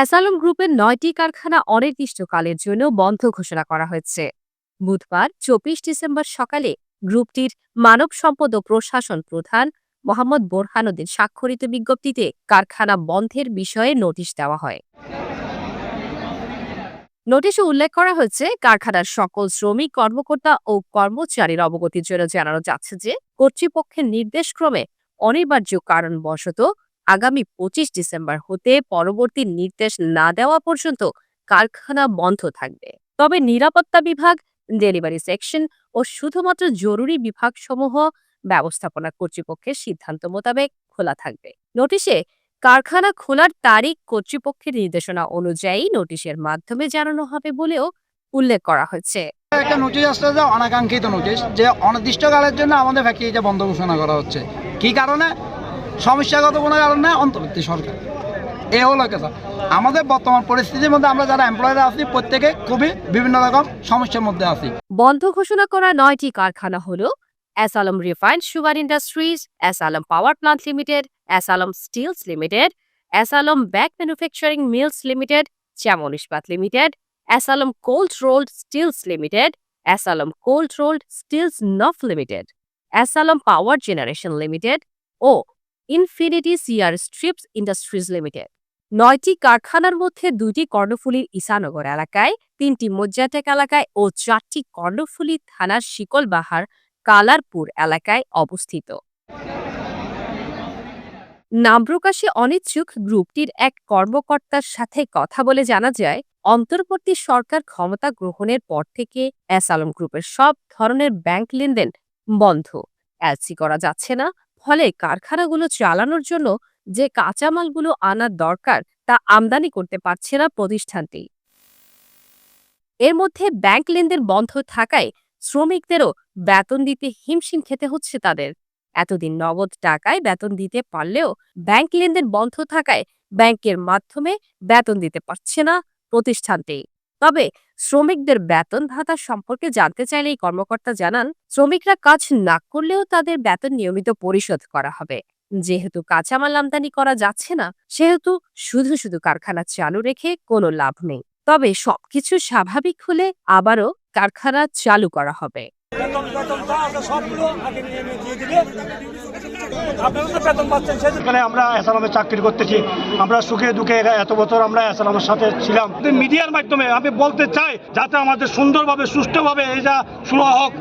অ্যাসালম গ্রুপের নয়টি কারখানা অনির্দিষ্টকালের জন্য বন্ধ ঘোষণা করা হয়েছে। বুধবার, চব্বিশ ডিসেম্বর সকালে গ্রুপটির মানব সম্পদ ও প্রশাসন প্রধান মোহাম্মদ বোরহানুদ্দিন স্বাক্ষরিত বিজ্ঞপ্তিতে কারখানা বন্ধের বিষয়ে নোটিশ দেওয়া হয়। নোটিশে উল্লেখ করা হয়েছে, কারখানার সকল শ্রমিক, কর্মকর্তা ও কর্মচারীর অবগতির জন্য জানানো যাচ্ছে যে, কর্তৃপক্ষের নির্দেশক্রমে অনিবার্য কারণবশত আগামী পঁচিশ ডিসেম্বর হতে পরবর্তী নির্দেশ না দেওয়া পর্যন্ত কারখানা বন্ধ থাকবে। তবে নিরাপত্তা বিভাগ, ডেলিভারি সেকশন ও শুধুমাত্র জরুরি বিভাগসমূহ ব্যবস্থাপনা কর্তৃপক্ষের সিদ্ধান্ত মোতাবেক খোলা থাকবে। নোটিশে, কারখানা খোলার তারিখ কর্তৃপক্ষের নির্দেশনা অনুযায়ী নোটিশের মাধ্যমে জানানো হবে বলেও উল্লেখ করা হয়েছে। একটা নোটিশ আসছে যে অনাকাঙ্ক্ষিত নোটিশ, যে অনির্দিষ্টকালের জন্য আমাদের ফ্যাক্টরিটা বন্ধ ঘোষণা করা হচ্ছে। কি কারণে? সমস্যাগত কোনো কারণ কারণে অন্তর্বর্তী সরকার। এ হলো কথা। আমাদের বর্তমান পরিস্থিতির মধ্যে আমরা যারা এমপ্লয়াররা আছি, প্রত্যেকে খুবই বিভিন্ন রকম সমস্যার মধ্যে আছি। বন্ধ ঘোষণা করা নয়টি কারখানা হল Assalam refined sugar industries Assalam power plant limited Assalam steels limited Assalam bag manufacturing mills limited যেমন ইস্পাত limited Assalam cold rolled steels limited Assalam cold rolled steels নফ limited Assalam power generation limited ও infinity CR strips industries limited নয়টি কারখানার মধ্যে দুইটি কর্ণফুলীর ইসানগর এলাকায়, তিনটি মজ্জাটেক এলাকায় ও চারটি কর্ণফুলী থানার শিকলবাহার কালারপুর এলাকায় অবস্থিত। নাম প্রকাশে অনিচ্ছুক গ্রুপটির এক কর্মকর্তার সাথে কথা বলে জানা যায়, অন্তর্বর্তী সরকার ক্ষমতা গ্রহণের পর থেকে অ্যাসালম গ্রুপের সব ধরনের ব্যাংক লেনদেন বন্ধ। এলসি করা যাচ্ছে না ফলে কারখানাগুলো চালানোর জন্য যে কাঁচামালগুলো আনার দরকার, তা আমদানি করতে পারছে না প্রতিষ্ঠানটি। এর মধ্যে ব্যাংক লেনদেন বন্ধ থাকায় শ্রমিকদেরও বেতন দিতে হিমশিম খেতে হচ্ছে তাদের। এতদিন নগদ টাকায় বেতন দিতে পারলেও ব্যাংক লেনদেন বন্ধ থাকায় ব্যাংকের মাধ্যমে বেতন দিতে পারছে না প্রতিষ্ঠানটি। তবে শ্রমিকদের বেতন ভাতা সম্পর্কে জানতে চাইলে এই কর্মকর্তা জানান, শ্রমিকরা কাজ না করলেও তাদের বেতন নিয়মিত পরিশোধ করা হবে। যেহেতু কাঁচামাল আমদানি করা যাচ্ছে না, সেহেতু শুধু শুধু কারখানা চালু রেখে কোনো লাভ নেই। তবে সবকিছু স্বাভাবিক হলে আবারও কারখানা চালু করা হবে। আপনারা তো বেতন পাচ্ছেন আমরা অ্যাসালামে চাকরি করতেছি। আমরা সুখে দুঃখে এত বছর আমরা অ্যাসালামের সাথে ছিলাম। মিডিয়ার মাধ্যমে আমি বলতে চাই যাতে আমাদের সুন্দরভাবে সুষ্ঠুভাবে এই যা শুরু হোক